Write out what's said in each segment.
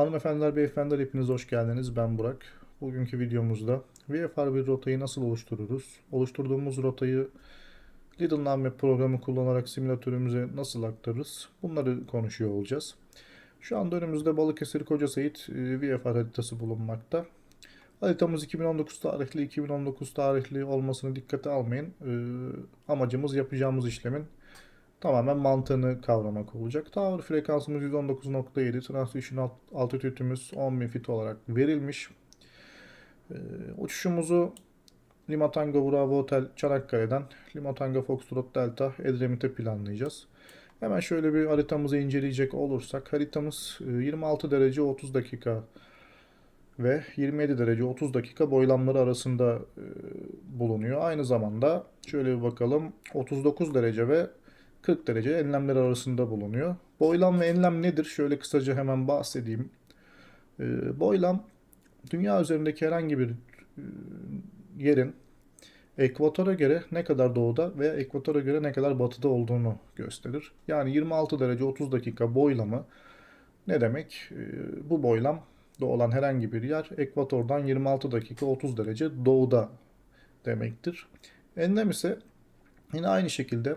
Hanımefendiler, beyefendiler hepiniz hoş geldiniz. Ben Burak. Bugünkü videomuzda VFR bir rotayı nasıl oluştururuz? Oluşturduğumuz rotayı Lidl Name programı kullanarak simülatörümüze nasıl aktarırız? Bunları konuşuyor olacağız. Şu anda önümüzde Balıkesir Kocaseyit e, VFR haritası bulunmakta. Haritamız 2019 tarihli, 2019 tarihli olmasını dikkate almayın. E, amacımız yapacağımız işlemin tamamen mantığını kavramak olacak. Tower frekansımız 119.7, transmission alt, altitüdümüz 10.000 fit olarak verilmiş. Ee, uçuşumuzu Lima Tango Bravo Hotel Çanakkale'den Lima Tango Foxtrot Delta Edremit'e planlayacağız. Hemen şöyle bir haritamızı inceleyecek olursak haritamız e, 26 derece 30 dakika ve 27 derece 30 dakika boylamları arasında e, bulunuyor. Aynı zamanda şöyle bir bakalım 39 derece ve 40 derece enlemler arasında bulunuyor. Boylam ve enlem nedir? Şöyle kısaca hemen bahsedeyim. Ee, boylam dünya üzerindeki herhangi bir e, yerin ekvatora göre ne kadar doğuda veya ekvatora göre ne kadar batıda olduğunu gösterir. Yani 26 derece 30 dakika boylamı ne demek? Ee, bu boylam olan herhangi bir yer ekvatordan 26 dakika 30 derece doğuda demektir. Enlem ise yine aynı şekilde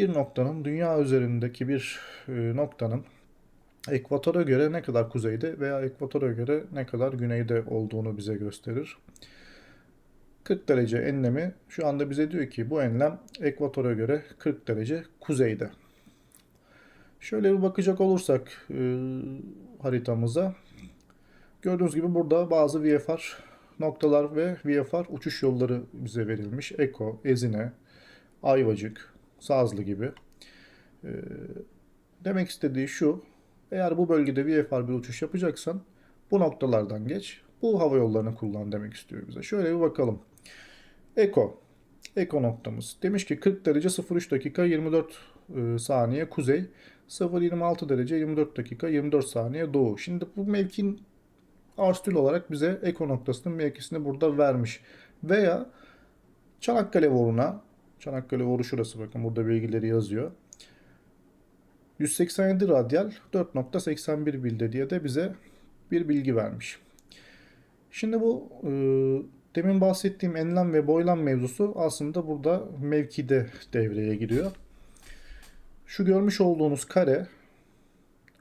bir noktanın dünya üzerindeki bir e, noktanın ekvatora göre ne kadar kuzeyde veya ekvatora göre ne kadar güneyde olduğunu bize gösterir. 40 derece enlemi şu anda bize diyor ki bu enlem ekvatora göre 40 derece kuzeyde. Şöyle bir bakacak olursak e, haritamıza gördüğünüz gibi burada bazı VFR noktalar ve VFR uçuş yolları bize verilmiş. Eko, Ezine, Ayvacık, Sazlı gibi. Ee, demek istediği şu. Eğer bu bölgede VFR bir uçuş yapacaksan bu noktalardan geç. Bu hava yollarını kullan demek istiyor bize. Şöyle bir bakalım. Eko. Eko noktamız. Demiş ki 40 derece 03 dakika 24 e, saniye kuzey. 0.26 derece 24 dakika 24 saniye doğu. Şimdi bu mevkin arstül olarak bize Eko noktasının mevkisini burada vermiş. Veya Çanakkale Voru'na Çanakkale Voru şurası bakın burada bilgileri yazıyor. 187 radyal 4.81 bilde diye de bize bir bilgi vermiş. Şimdi bu e, demin bahsettiğim enlem ve boylam mevzusu aslında burada mevkide devreye giriyor. Şu görmüş olduğunuz kare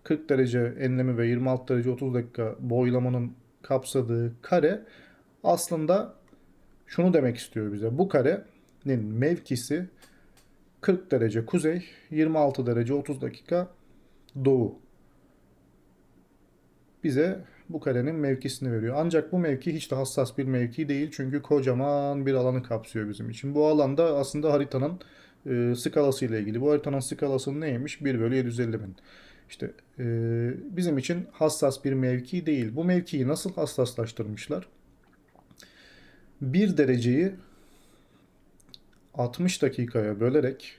40 derece enlemi ve 26 derece 30 dakika boylamanın kapsadığı kare aslında şunu demek istiyor bize. Bu karenin mevkisi 40 derece kuzey, 26 derece 30 dakika doğu. Bize bu karenin mevkisini veriyor. Ancak bu mevki hiç de hassas bir mevki değil. Çünkü kocaman bir alanı kapsıyor bizim için. Bu alanda aslında haritanın e, skalası ile ilgili. Bu haritanın skalası neymiş? 1 bölü 750 bin. İşte e, bizim için hassas bir mevki değil. Bu mevkiyi nasıl hassaslaştırmışlar? 1 dereceyi 60 dakikaya bölerek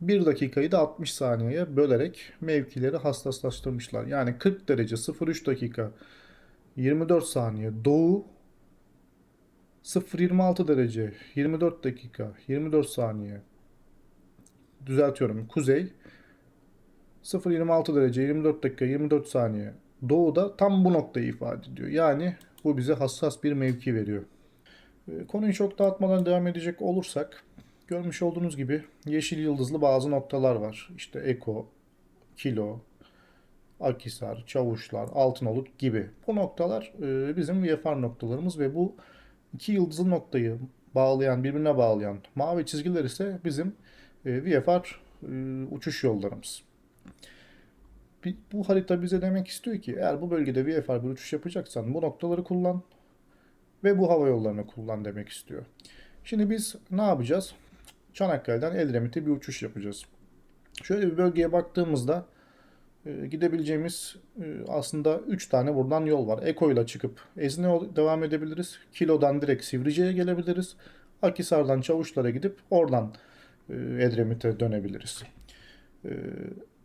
1 dakikayı da 60 saniyeye bölerek mevkileri hassaslaştırmışlar. Yani 40 derece 03 dakika 24 saniye doğu 0.26 derece 24 dakika 24 saniye düzeltiyorum kuzey 0.26 derece 24 dakika 24 saniye doğuda tam bu noktayı ifade ediyor. Yani bu bize hassas bir mevki veriyor. Ee, Konuyu çok dağıtmadan devam edecek olursak görmüş olduğunuz gibi yeşil yıldızlı bazı noktalar var. İşte Eko, Kilo, Akisar, Çavuşlar, Altınoluk gibi. Bu noktalar e, bizim VFR noktalarımız ve bu iki yıldızlı noktayı bağlayan, birbirine bağlayan mavi çizgiler ise bizim e, VFR e, uçuş yollarımız. Bu harita bize demek istiyor ki eğer bu bölgede VFR bir uçuş yapacaksan bu noktaları kullan ve bu hava yollarını kullan demek istiyor. Şimdi biz ne yapacağız? Çanakkale'den Edremit'e bir uçuş yapacağız. Şöyle bir bölgeye baktığımızda e, gidebileceğimiz e, aslında 3 tane buradan yol var. Eko ile çıkıp Ezine yol- devam edebiliriz. Kilo'dan direkt Sivrice'ye gelebiliriz. Akisar'dan Çavuşlar'a gidip oradan e, Edremit'e dönebiliriz.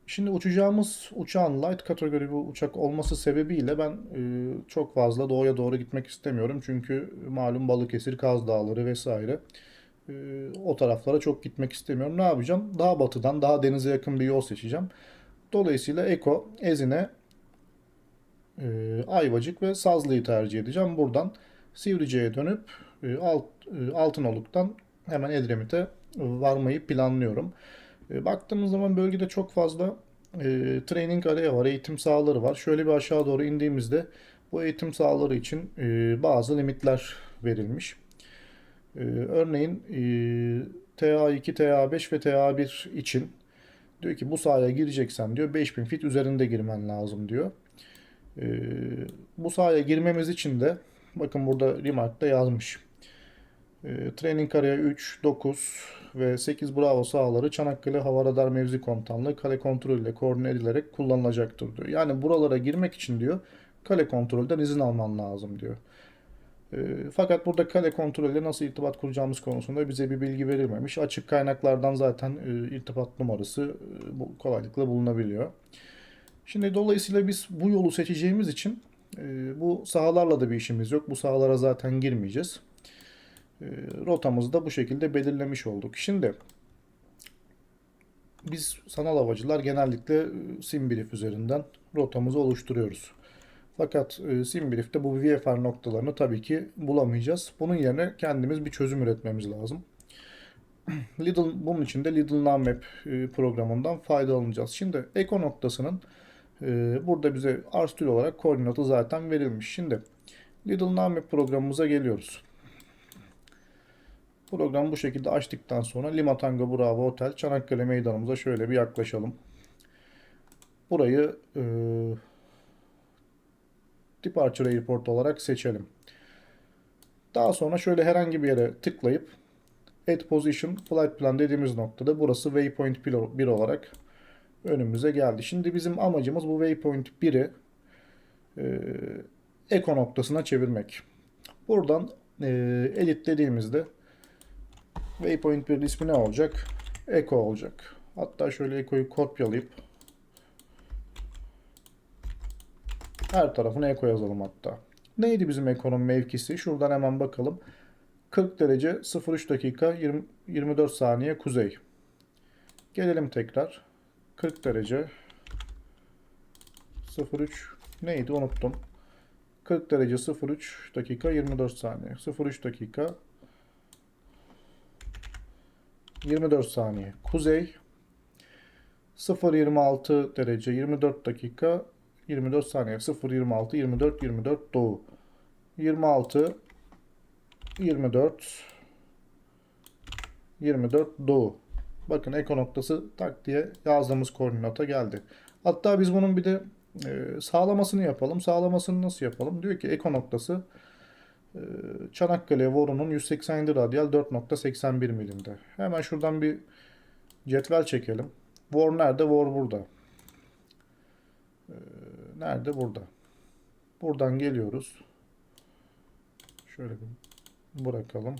Şimdi uçacağımız uçağın light kategori bir uçak olması sebebiyle ben e, çok fazla doğuya doğru gitmek istemiyorum. Çünkü malum Balıkesir, Kaz Dağları vesaire. E, o taraflara çok gitmek istemiyorum. Ne yapacağım? Daha batıdan, daha denize yakın bir yol seçeceğim. Dolayısıyla Eko, Ezine e, Ayvacık ve Sazlı'yı tercih edeceğim. Buradan Sivrice'ye dönüp Alt, Altınoluk'tan hemen Edremit'e varmayı planlıyorum. E, baktığımız zaman bölgede çok fazla e, training area var, eğitim sahaları var. Şöyle bir aşağı doğru indiğimizde bu eğitim sahaları için e, bazı limitler verilmiş. E, örneğin e, TA2, TA5 ve TA1 için diyor ki bu sahaya gireceksen diyor 5000 fit üzerinde girmen lazım diyor. E, bu sahaya girmemiz için de bakın burada Remark'ta yazmış. E, Training Area 3, 9 ve 8 Bravo sahaları Çanakkale Hava Radar Mevzi Komutanlığı kale kontrolü ile koordine edilerek kullanılacaktır diyor. Yani buralara girmek için diyor kale kontrolden izin alman lazım diyor. E, fakat burada kale kontrolüyle nasıl irtibat kuracağımız konusunda bize bir bilgi verilmemiş. Açık kaynaklardan zaten e, irtibat numarası e, bu kolaylıkla bulunabiliyor. Şimdi dolayısıyla biz bu yolu seçeceğimiz için e, bu sahalarla da bir işimiz yok. Bu sahalara zaten girmeyeceğiz. E, rotamızı da bu şekilde belirlemiş olduk. Şimdi biz sanal havacılar genellikle e, SimBrief üzerinden rotamızı oluşturuyoruz. Fakat e, SimBrief'te bu VFR noktalarını tabii ki bulamayacağız. Bunun yerine kendimiz bir çözüm üretmemiz lazım. Lidl, bunun için de Lidl Navmap e, programından faydalanacağız. Şimdi Eko noktasının burada bize arstül olarak koordinatı zaten verilmiş. Şimdi Lidl Navmap programımıza geliyoruz. Programı bu şekilde açtıktan sonra Lima Tango Bravo Otel Çanakkale Meydanımıza şöyle bir yaklaşalım. Burayı e, Departure Airport olarak seçelim. Daha sonra şöyle herhangi bir yere tıklayıp Add Position Flight Plan dediğimiz noktada burası Waypoint 1 olarak önümüze geldi. Şimdi bizim amacımız bu Waypoint 1'i e, Eko noktasına çevirmek. Buradan e, Edit dediğimizde Waypoint 1'in ismi ne olacak? Eko olacak. Hatta şöyle Eko'yu kopyalayıp her tarafına Eko yazalım hatta. Neydi bizim Eko'nun mevkisi? Şuradan hemen bakalım. 40 derece 03 dakika 20, 24 saniye kuzey. Gelelim tekrar. 40 derece 03 neydi unuttum. 40 derece 03 dakika 24 saniye. 03 dakika 24 saniye. Kuzey 0.26 derece 24 dakika 24 saniye. 0.26 24 24 doğu. 26 24 24 doğu. Bakın eko noktası tak diye yazdığımız koordinata geldi. Hatta biz bunun bir de e, sağlamasını yapalım. Sağlamasını nasıl yapalım? Diyor ki eko noktası Çanakkale Vorun'un 187 radyal 4.81 milimde. Hemen şuradan bir cetvel çekelim. Vor nerede? Vor burada. E, nerede? Burada. Buradan geliyoruz. Şöyle bir bırakalım.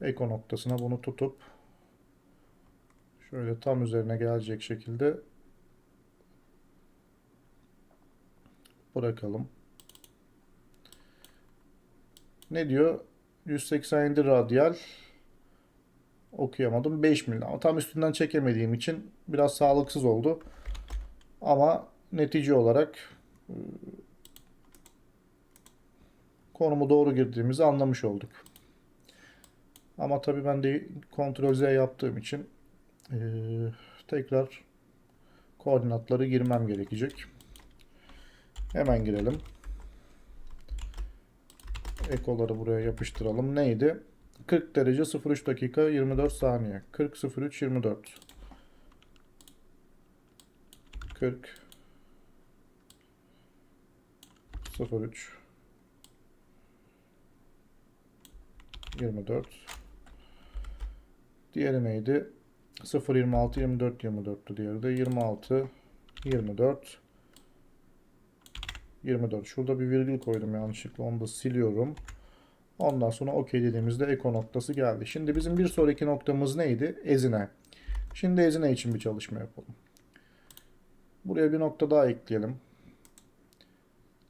Eko noktasına bunu tutup şöyle tam üzerine gelecek şekilde bırakalım. Ne diyor? 187 radyal okuyamadım. 5 mil. Ama tam üstünden çekemediğim için biraz sağlıksız oldu. Ama netice olarak e, konumu doğru girdiğimizi anlamış olduk. Ama tabii ben de kontrol Z yaptığım için e, tekrar koordinatları girmem gerekecek. Hemen girelim. Ekoları buraya yapıştıralım. Neydi? 40 derece 03 dakika 24 saniye. 40 03 24. 40 03 24 Diğeri neydi? 0 26 24 24'tü diğeri de 26 24 24. Şurada bir virgül koydum yanlışlıkla. Onu da siliyorum. Ondan sonra OK dediğimizde eko noktası geldi. Şimdi bizim bir sonraki noktamız neydi? Ezine. Şimdi ezine için bir çalışma yapalım. Buraya bir nokta daha ekleyelim.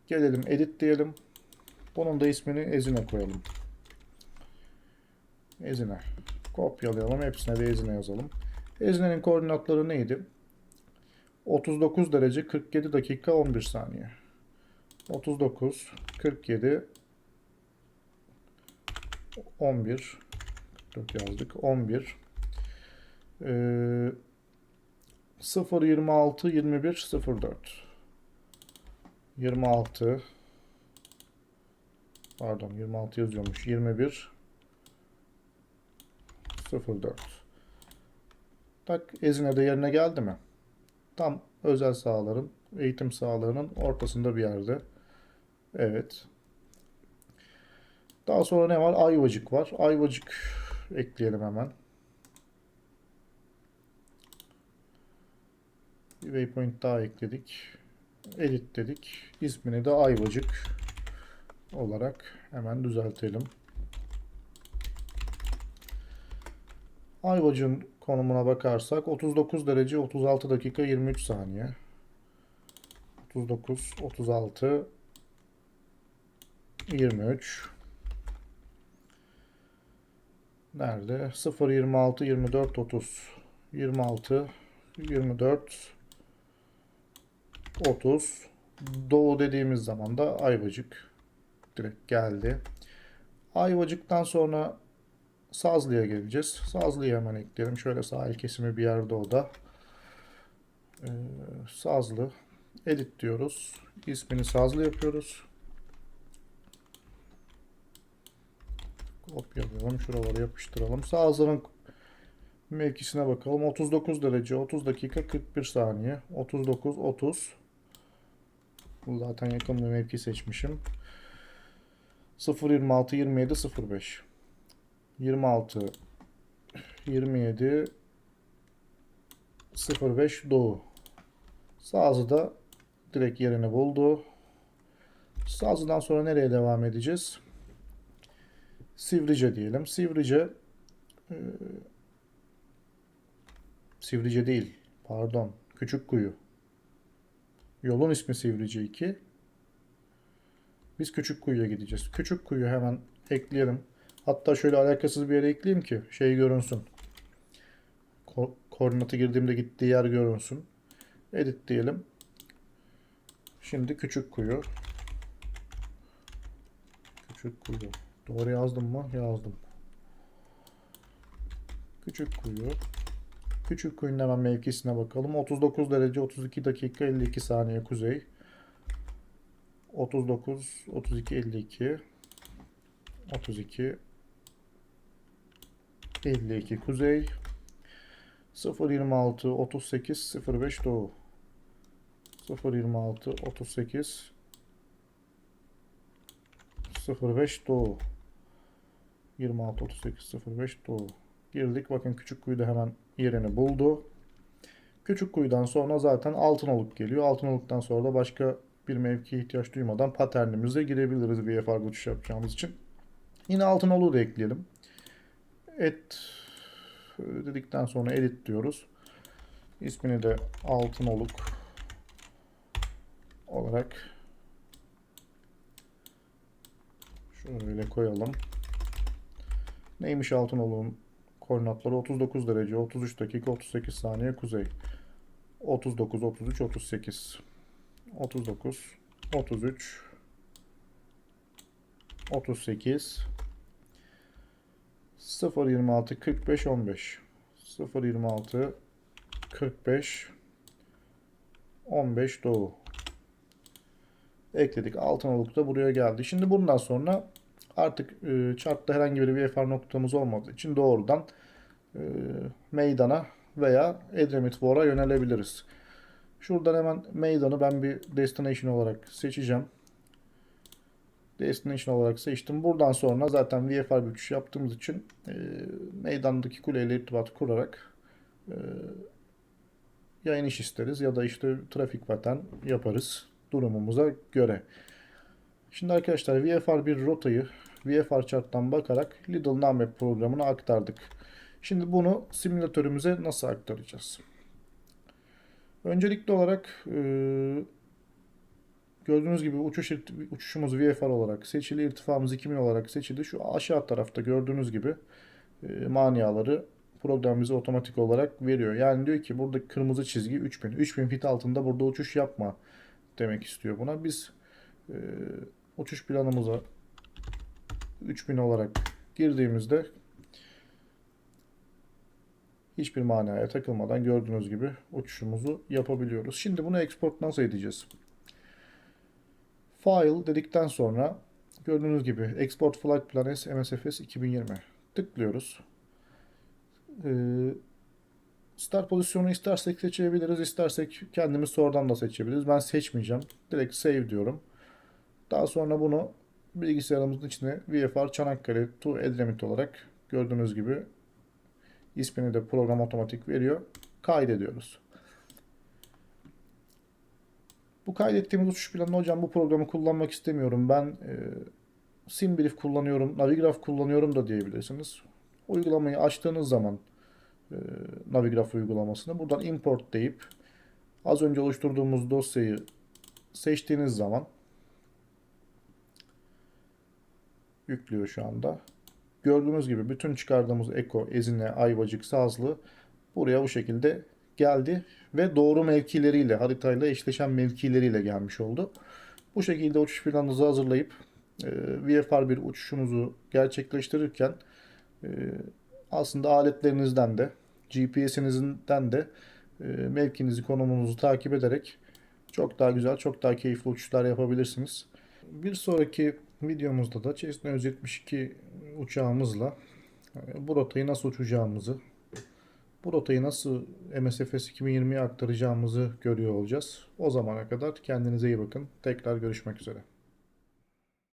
Gelelim edit diyelim. Bunun da ismini ezine koyalım. Ezine. Kopyalayalım. Hepsine de ezine yazalım. Ezine'nin koordinatları neydi? 39 derece 47 dakika 11 saniye. 39 47 11 44 yazdık. 11 ee, 0 26 21 04 26 pardon 26 yazıyormuş. 21 04 tak ezine de yerine geldi mi? Tam özel sahaların eğitim sahalarının ortasında bir yerde. Evet. Daha sonra ne var? Ayvacık var. Ayvacık ekleyelim hemen. Bir waypoint daha ekledik. Edit dedik. İsmini de Ayvacık olarak hemen düzeltelim. Ayvacık'ın konumuna bakarsak 39 derece 36 dakika 23 saniye. 39 36 23 Nerede? 0 26 24 30 26 24 30 Doğu dediğimiz zaman da Ayvacık direkt geldi. Ayvacık'tan sonra Sazlı'ya geleceğiz. Sazlı'yı hemen ekleyelim. Şöyle sahil kesimi bir yerde o da. Ee, Sazlı. Edit diyoruz. İsmini Sazlı yapıyoruz. Kopyalayalım. Şuraları yapıştıralım. Sazlı'nın mevkisine bakalım. 39 derece 30 dakika 41 saniye. 39 30 Bu zaten yakın bir mevki seçmişim. 026 27 05 26 27 05 Doğu. Sazı da direkt yerini buldu. Sazı'dan sonra nereye devam edeceğiz? Sivrice diyelim. Sivrice e, Sivrice değil. Pardon. Küçük kuyu. Yolun ismi Sivrice 2. Biz küçük kuyuya gideceğiz. Küçük kuyu hemen ekleyelim. Hatta şöyle alakasız bir yere ekleyeyim ki şey görünsün. Ko koordinatı girdiğimde gittiği yer görünsün. Edit diyelim. Şimdi küçük kuyu. Küçük kuyu. Doğru yazdım mı? Yazdım. Küçük kuyu. Küçük kuyunun hemen mevkisine bakalım. 39 derece 32 dakika 52 saniye kuzey. 39 32 52 32 52 kuzey 026 38 05 doğu 026 38 05 doğu. 26 38 05 doğu. Girdik. Bakın küçük kuyuda hemen yerini buldu. Küçük kuyudan sonra zaten Altınoluk geliyor. Altınoluk'tan sonra da başka bir mevkiye ihtiyaç duymadan paternimize girebiliriz VFR uçuş yapacağımız için. Yine Altınoluk'u da ekleyelim. Et dedikten sonra edit diyoruz. İsmini de Altınoluk olarak şöyle koyalım. Neymiş Altınoluk'un koordinatları? 39 derece, 33 dakika, 38 saniye kuzey. 39, 33, 38. 39, 33, 38 0.26 45 15 0.26 45 15 doğu ekledik. Altınoluk da buraya geldi. Şimdi bundan sonra artık e, chartta herhangi bir VFR noktamız olmadığı için doğrudan e, meydana veya Edremit War'a yönelebiliriz. Şuradan hemen meydanı ben bir destination olarak seçeceğim. Destination olarak seçtim. Buradan sonra zaten VFR uçuş yaptığımız için e, meydandaki kuleyle irtibat kurarak e, ya iniş isteriz ya da işte trafik pattern yaparız durumumuza göre. Şimdi arkadaşlar VFR bir rotayı VFR chart'tan bakarak Lidl Name programına aktardık. Şimdi bunu simülatörümüze nasıl aktaracağız? Öncelikli olarak e, Gördüğünüz gibi uçuş uçuşumuz VFR olarak seçili, irtifamız 2000 olarak seçildi. Şu aşağı tarafta gördüğünüz gibi e, maniaları program bize otomatik olarak veriyor. Yani diyor ki buradaki kırmızı çizgi 3000. 3000 fit altında burada uçuş yapma demek istiyor buna. Biz e, uçuş planımıza 3000 olarak girdiğimizde hiçbir manaya takılmadan gördüğünüz gibi uçuşumuzu yapabiliyoruz. Şimdi bunu export nasıl edeceğiz? File dedikten sonra gördüğünüz gibi Export Flight Plan MSFS 2020 tıklıyoruz. Ee, start pozisyonu istersek seçebiliriz, istersek kendimiz sonradan da seçebiliriz. Ben seçmeyeceğim. Direkt save diyorum. Daha sonra bunu bilgisayarımızın içine VFR Çanakkale to Edremit olarak gördüğünüz gibi ismini de program otomatik veriyor. Kaydediyoruz. Bu kaydettiğimiz uçuş planı hocam bu programı kullanmak istemiyorum. Ben e, SimBrief kullanıyorum, Navigraph kullanıyorum da diyebilirsiniz. Uygulamayı açtığınız zaman e, Navigraph uygulamasını buradan import deyip az önce oluşturduğumuz dosyayı seçtiğiniz zaman yüklüyor şu anda. Gördüğünüz gibi bütün çıkardığımız Eko, Ezine, Ayvacık, Sazlı buraya bu şekilde geldi ve doğru mevkileriyle, haritayla eşleşen mevkileriyle gelmiş oldu. Bu şekilde uçuş planınızı hazırlayıp e, VFR bir uçuşunuzu gerçekleştirirken e, aslında aletlerinizden de GPS'inizden de e, mevkinizi, konumunuzu takip ederek çok daha güzel, çok daha keyifli uçuşlar yapabilirsiniz. Bir sonraki videomuzda da Cessna 172 uçağımızla e, bu rotayı nasıl uçacağımızı, bu rotayı nasıl MSFS 2020'ye aktaracağımızı görüyor olacağız. O zamana kadar kendinize iyi bakın. Tekrar görüşmek üzere.